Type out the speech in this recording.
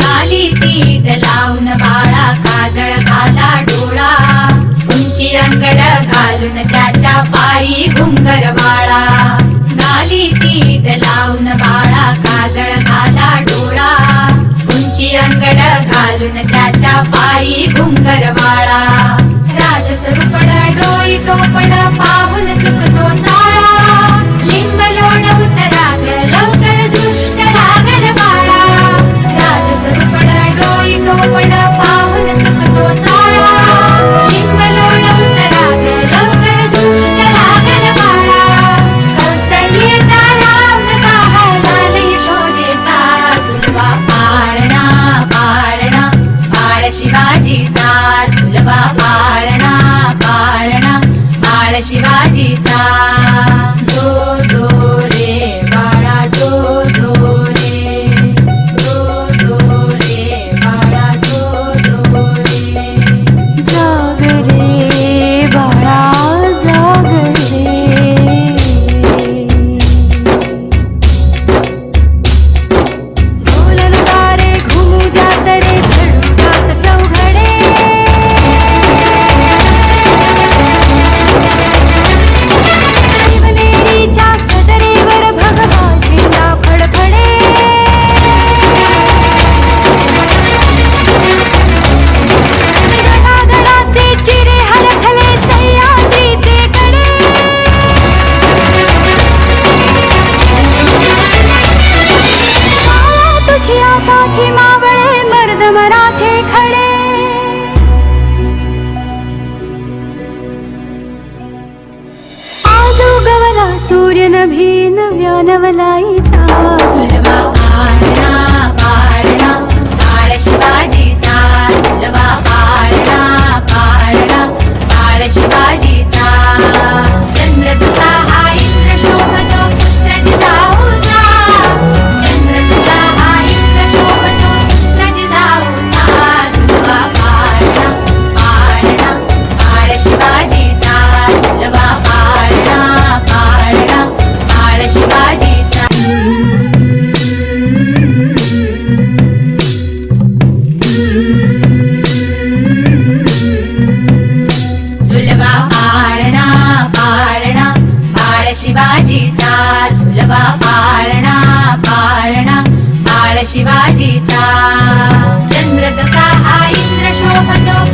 गाली तीट लावून बाळा काजळ घाला डोळा. अंगड घालून त्याच्या पायी घुंगर रुपड घालून त्याच्या पायी घुंगर बाळा राजस रुपड डोई टोपड पाहून शिवाजीचा. मराठे खडे। आज उगवला सूर्य नभी नव्या नवलाईचा बाबा पाळणा पाळणा बाळ शिवाजीचा. चंद्र जसा हा इंद्र शोभतो